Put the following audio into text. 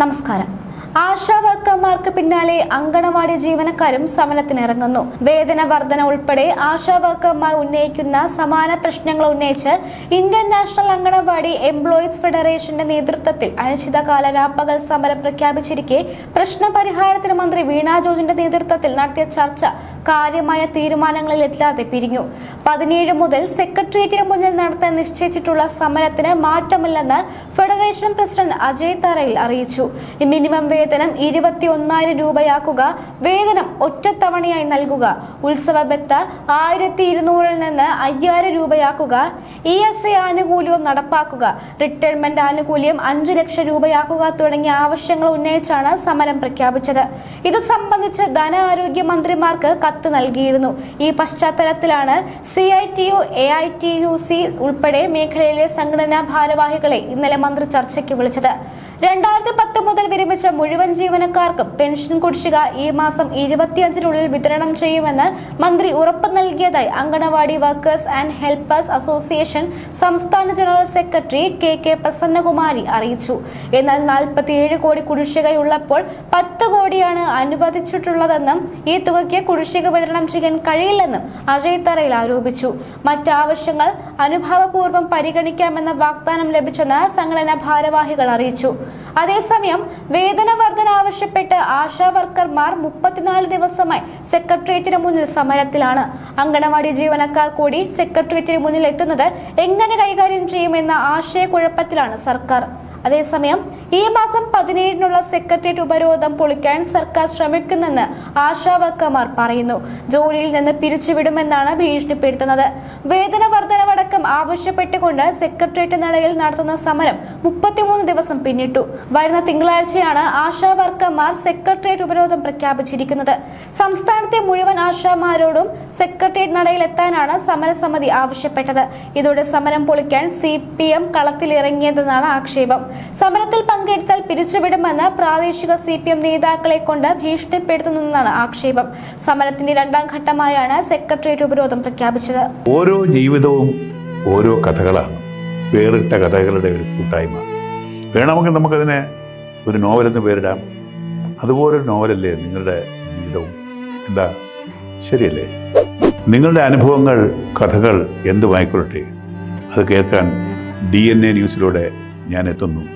നമസ്കാരം. ആശാ വർക്കർമാർക്ക് പിന്നാലെ അങ്കണവാടി ജീവനക്കാരും സമരത്തിനിറങ്ങുന്നു. വേതന വർധന ഉൾപ്പെടെ ആശാ വർക്കർമാർ ഉന്നയിക്കുന്ന സമാന പ്രശ്നങ്ങൾ ഉന്നയിച്ച് ഇന്ത്യൻ നാഷണൽ അങ്കണവാടി എംപ്ലോയീസ് ഫെഡറേഷന്റെ നേതൃത്വത്തിൽ അനിശ്ചിതകാല രാപ്പകൽ സമരം പ്രഖ്യാപിച്ചിരിക്കെ പ്രശ്ന പരിഹാരത്തിന് മന്ത്രി വീണാ ജോർജിന്റെ നേതൃത്വത്തിൽ നടത്തിയ ചർച്ച കാര്യമായ തീരുമാനങ്ങളിൽ എത്താതെ പിരിഞ്ഞു. പതിനേഴ് മുതൽ സെക്രട്ടേറിയറ്റിന് മുന്നിൽ നടത്താൻ നിശ്ചയിച്ചിട്ടുള്ള സമരത്തിന് മാറ്റമില്ലെന്ന് ഫെഡറേഷൻ പ്രസിഡന്റ് അജയ് തറയിൽ അറിയിച്ചു. മിനിമം വേതനം ഇരുപത്തി ഒന്നായിരം രൂപയാക്കുക വേതനം ഒറ്റത്തവണയായി നൽകുക ഉത്സവ ബത്ത ആയിരത്തി ഇരുന്നൂറിൽ നിന്ന് അയ്യായിരം രൂപയാക്കുക ഇ എസ് ഐ ആനുകൂല്യവും നടപ്പാക്കുക റിട്ടയർമെന്റ് ആനുകൂല്യം അഞ്ചു ലക്ഷം രൂപയാക്കുക തുടങ്ങിയ ആവശ്യങ്ങൾ ഉന്നയിച്ചാണ് സമരം പ്രഖ്യാപിച്ചത്. ഇത് സംബന്ധിച്ച് ധനാരോഗ്യ മന്ത്രിമാർക്ക് നൽകിയിരുന്നു. ഈ പശ്ചാത്തലത്തിലാണ് C I T U A I T U C ഉൾപ്പെടെ മേഖലയിലെ സംഘടനാ ഭാരവാഹികളെ ഇന്നലെ മന്ത്രി ചർച്ചയ്ക്ക് വിളിച്ചത്. രണ്ടായിരത്തി പത്ത് മുതൽ വിരമിച്ച മുഴുവൻ ജീവനക്കാർക്കും പെൻഷൻ കുടിശ്ശിക ഈ മാസം ഇരുപത്തിയഞ്ചിനുള്ളിൽ വിതരണം ചെയ്യുമെന്ന് മന്ത്രി ഉറപ്പ് നൽകിയതായി anganwadi workers and helpers association സംസ്ഥാന general secretary K K Prasannakumari അറിയിച്ചു. എന്നാൽ നാൽപ്പത്തിയേഴ് കോടി കുടിശ്ശികയുള്ളപ്പോൾ പത്ത് കോടിയാണ് അനുവദിച്ചിട്ടുള്ളതെന്നും ഈ തുകയ്ക്ക് കുടിശ്ശിക വിതരണം ചെയ്യാൻ കഴിയില്ലെന്നും അജയ് തറയിൽ ആരോപിച്ചു. മറ്റാവശ്യങ്ങൾ അനുഭാവപൂർവം പരിഗണിക്കാമെന്ന വാഗ്ദാനം ലഭിച്ചെന്ന് സംഘടനാ ഭാരവാഹികൾ അറിയിച്ചു. അതേസമയം വേതന വർധന ആവശ്യപ്പെട്ട് ആശാ വർക്കർമാർ മുപ്പത്തിനാല് ദിവസമായി സെക്രട്ടേറിയറ്റിന് മുന്നിൽ സമരത്തിലാണ്. അങ്കണവാടി ജീവനക്കാർ കൂടി സെക്രട്ടേറിയറ്റിന് മുന്നിൽ എത്തുന്നത് എങ്ങനെ കൈകാര്യം ചെയ്യുമെന്ന ആശയക്കുഴപ്പത്തിലാണ് സർക്കാർ. അതേസമയം ഈ മാസം പതിനേഴിനുള്ള സെക്രട്ടേറിയറ്റ് ഉപരോധം പൊളിക്കാൻ സർക്കാർ ശ്രമിക്കുന്നെന്ന് ആശാവർക്കർമാർ പറയുന്നു. ജോലിയിൽ നിന്ന് പിരിച്ചുവിടുമെന്നാണ് ഭീഷണിപ്പെടുത്തുന്നത്. വേതന വർധനവടക്കം ആവശ്യപ്പെട്ടുകൊണ്ട് സെക്രട്ടേറിയറ്റ് നടയിൽ നടത്തുന്ന സമരം മുപ്പത്തിമൂന്ന് ദിവസം പിന്നിട്ടു. വരുന്ന തിങ്കളാഴ്ചയാണ് ആശാവർക്കർമാർ സെക്രട്ടേറിയറ്റ് ഉപരോധം പ്രഖ്യാപിച്ചിരിക്കുന്നത്. സംസ്ഥാനത്തെ മുഴുവൻ ആശാമാരോടും സെക്രട്ടേറിയറ്റ് നടയിൽ എത്താനാണ് സമരസമിതി ആവശ്യപ്പെട്ടത്. ഇതോടെ സമരം പൊളിക്കാൻ സി പി എം കളത്തിലിറങ്ങിയതെന്നാണ് ആക്ഷേപം. സമരത്തിൽ പങ്കെടുത്താൽ പിരിച്ചുവിടുമെന്ന് പ്രാദേശിക സി പി എം നേതാക്കളെ കൊണ്ട് ഭീഷണിപ്പെടുത്തുന്നതെന്നാണ് ആക്ഷേപം. സമരത്തിന്റെ രണ്ടാം ഘട്ടമായാണ് സെക്രട്ടേറിയറ്റ് ഉപരോധം പ്രഖ്യാപിച്ചത്. ഓരോ ജീവിതവും ഓരോ കഥകളാണ്. വേറിട്ട കഥകളുടെ ഒരു കൂട്ടായ്മ. വേണമെങ്കിൽ നമുക്കതിനെ ഒരു നോവലെന്ന് പേരിടാം. അതുപോലൊരു നോവലല്ലേ നിങ്ങളുടെ ജീവിതവും? എന്താ? ശരിയല്ലേ? നിങ്ങളുടെ അനുഭവങ്ങൾ കഥകൾ എന്തുമായിക്കൊള്ളട്ടെ? അത് കേൾക്കാൻ ഡി എൻ എ ന്യൂസിലൂടെ ഞാൻ എത്തുന്നു.